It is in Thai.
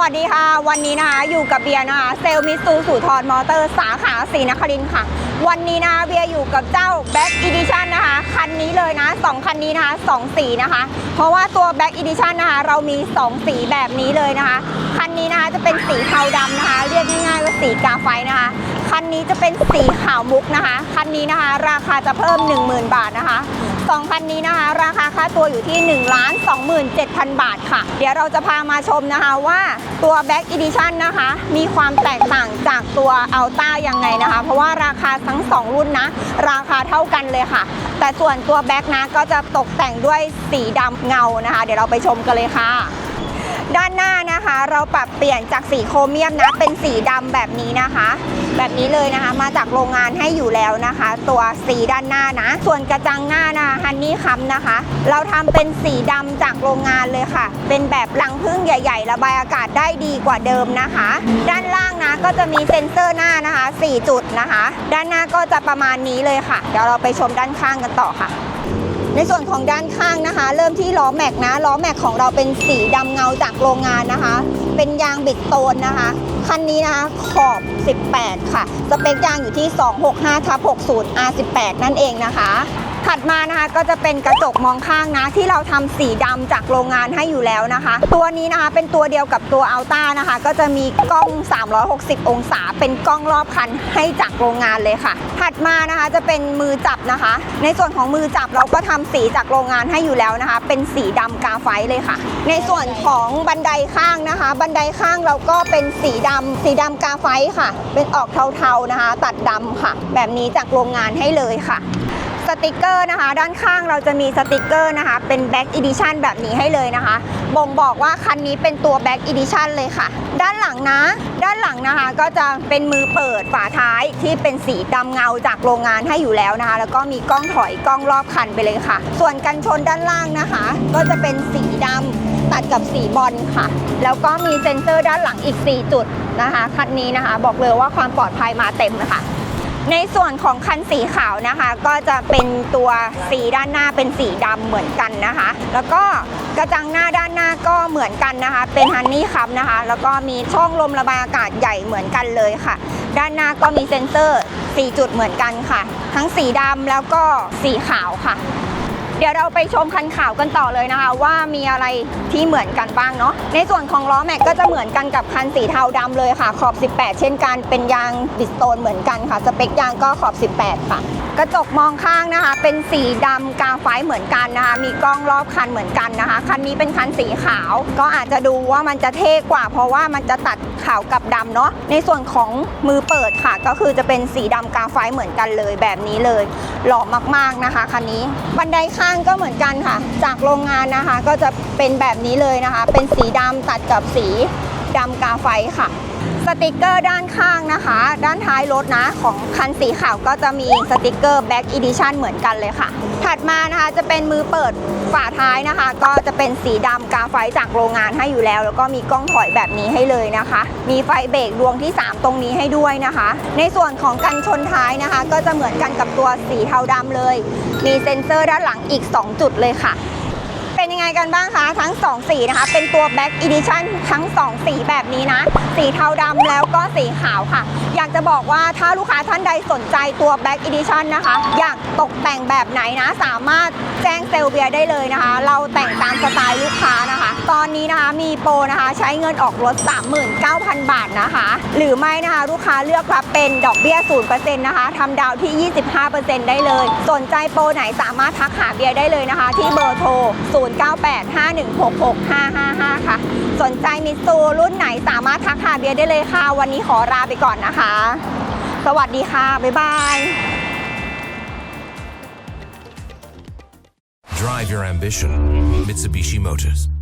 วัสดีค่ะ วันนี้นะคะอยู่กับเบียร์นะคะเซลลมิสซูสูทอนมอเตอร์สาขาศรีนครินค่ะ วันนี้นะคะเบียร์อยู่กับเจ้า Back Edition นะคะ คันนี้เลยนะสองคันนี้นะคะสองสีนะคะ เพราะว่าตัว Back Edition นะคะเรามี 2 สีแบบนี้เลยนะคะ คันนี้นะคะจะเป็นสีเทาดำนะคะ เรียกง่ายๆว่าสีกาไฟนะคะ คันนี้จะเป็นสีขาวมุกนะคะ คันนี้นะคะ ราคาจะเพิ่ม 10,000 บาทนะคะ สองคันนี้นะคะ ราคาค่าตัวอยู่ที่ 1 2 7 0 0 0 บาทค่ะ เดี๋ยวเราจะพามาชมนะคะว่าตัว Back Edition นะคะ มีความแตกต่างจากตัว Alta ยังไงนะคะ เพราะว่าราคาทั้ง 2 รุ่นนะ ราคาเท่ากันเลยค่ะ แต่ส่วนตัว Back นะก็จะตกแต่งด้วยสีดำเงานะคะ เดี๋ยวเราไปชมกันเลยค่ะ ด้านหน้านะคะ เราปรับเปลี่ยนจากสีโครเมียมนะเป็นสีดำแบบนี้นะคะ แบบนี้เลยนะคะ มาจากโรงงานให้อยู่แล้วนะคะ ตัวสีด้านหน้านะ ส่วนกระจังหน้านะฮันนี่คัมนะคะ เราทำเป็นสีดำจากโรงงานเลยค่ะ เป็นแบบรังพึ่งใหญ่ ๆ ระบายอากาศได้ดีกว่าเดิมนะคะ ด้านล่างนะก็จะมีเซ็นเซอร์หน้านะคะ 4 จุดนะคะ ด้านหน้าก็จะประมาณนี้เลยค่ะ เดี๋ยวเราไปชมด้านข้างกันต่อค่ะ ในส่วนของด้านข้างนะคะ เริ่มที่ล้อแม็กนะล้อแม็กของเราเป็นสีดำเงาจากโรงงานนะคะ เป็นยางบิดโตนนะคะ คันนี้นะคะขอบ 18 ค่ะ สเปคยางอยู่ที่ 265ทับ60 R18 นั่นเองนะคะถัดมานะคะก็จะเป็นกระจกมองข้างนะ ที่เราทำสีดำจากโรงงานให้อยู่แล้วนะคะ ตัวนี้นะคะเป็นตัวเดียวกับตัว a l t a นะคะ ก็จะมีกล้อง 360 องศา เป็นกล้องรอบคันให้จากโรงงานเลยค่ะ ถัดมานะคะจะเป็นมือจับนะคะ ในส่วนของมือจับเราก็ทำสีจากโรงงานให้อยู่แล้วนะคะ เป็นสีดำกาไฟเลยค่ะ ในส่วนของบันไดข้างนะคะ บันไดข้างเราก็เป็นสีดำสีดำกาไฟค่ะ เป็นออกเทาๆนะคะ ตัดดำค่ะ แบบนี้จากโรงงานให้เลยค่ะสติกเกอร์นะคะ ด้านข้างเราจะมีสติกเกอร์นะคะ เป็น Back Edition แบบนี้ให้เลยนะคะ บ่งบอกว่าคันนี้เป็นตัว Back Edition เลยค่ะ ด้านหลังนะ ด้านหลังนะคะก็จะเป็นมือเปิดฝาท้ายที่เป็นสีดำเงาจากโรงงานให้อยู่แล้วนะคะ แล้วก็มีกล้องถอยกล้องรอบคันไปเลยค่ะ ส่วนกันชนด้านล่างนะคะ ก็จะเป็นสีดำ ตัดกับสีบอลค่ะ แล้วก็มีเซ็นเซอร์ด้านหลังอีก 4 จุดนะคะคันนี้นะคะ บอกเลยว่าความปลอดภัยมาเต็มเลยค่ะในส่วนของคันสีขาวนะคะ ก็จะเป็นตัวสีด้านหน้าเป็นสีดำเหมือนกันนะคะ แล้วก็กระจังหน้าด้านหน้าก็เหมือนกันนะคะ เป็นฮันนี่คัมนะคะ แล้วก็มีช่องลมระบายอากาศใหญ่เหมือนกันเลยค่ะ ด้านหน้าก็มีเซ็นเซอร์4จุดเหมือนกันค่ะ ทั้งสีดำแล้วก็สีขาวค่ะ เดี๋ยวเราไปชมคันขาวกันต่อเลยนะคะ ว่ามีอะไรที่เหมือนกันบ้างเนาะในส่วนของล้อแม็กก็จะเหมือนกันกับคันสีเทาดำเลยค่ะ ขอบ 18 เช่นกันเป็นยางบิสโตนเหมือนกันค่ะ สเปคยางก็ขอบ 18 ค่ะ กระจกมองข้างนะคะ เป็นสีดำกาไฟเหมือนกันนะคะ มีกล้องรอบคันเหมือนกันนะคะ คันนี้เป็นคันสีขาว ก็อาจจะดูว่ามันจะเท่กว่า เพราะว่ามันจะตัดขาวกับดำเนาะ ในส่วนของมือเปิดค่ะ ก็คือจะเป็นสีดำกาไฟเหมือนกันเลยแบบนี้เลย หล่อมากๆนะคะคันนี้ บันไดข้างก็เหมือนกันค่ะ จากโรงงานนะคะ ก็จะเป็นแบบนี้เลยนะคะ เป็นสีดำตัดกับสีดำกาไฟค่ะ สติกเกอร์ด้านข้างนะคะ ด้านท้ายรถนะ ของคันสีขาวก็จะมีสติกเกอร์ Back Edition เหมือนกันเลยค่ะ ถัดมานะคะจะเป็นมือเปิดฝาท้ายนะคะ ก็จะเป็นสีดำกาไฟจากโรงงานให้อยู่แล้ว แล้วก็มีกล้องถอยแบบนี้ให้เลยนะคะ มีไฟเบรกดวงที่ 3 ตรงนี้ให้ด้วยนะคะ ในส่วนของกันชนท้ายนะคะ ก็จะเหมือนกันกับตัวสีเทาดำเลย มีเซ็นเซอร์ด้านหลังอีก 2 จุดเลยค่ะ เป็นยังไงกันบ้างคะทั้ง 2 สีนะคะ เป็นตัว Back Edition ทั้ง 2 สีแบบนี้นะ สีเทาดำแล้วก็สีขาวค่ะ อยากจะบอกว่าถ้าลูกค้าท่านใดสนใจตัว Back Edition นะคะ อยากตกแต่งแบบไหนนะ สามารถแจ้งเซลเบียได้เลยนะคะ เราแต่งตามสไตล์ลูกค้านะคะ ตอนนี้นะคะมีโปรนะคะใช้เงินออกรถ 39,000 บาทนะคะ หรือไม่นะคะลูกค้าเลือกรับเป็นดอกเบี้ย 0%นะคะทำดาวที่ 25%ได้เลย สนใจโปรไหนสามารถทักหาเบียร์ได้เลยนะคะ ที่เบอร์โทร 0985166555 ค่ะ สนใจมิสซูรุ่นไหนสามารถทักหาเบียร์ได้เลยค่ะ วันนี้ขอลาไปก่อนนะคะ สวัสดีค่ะ บ๊ายบาย Drive your ambition. Mitsubishi Motors.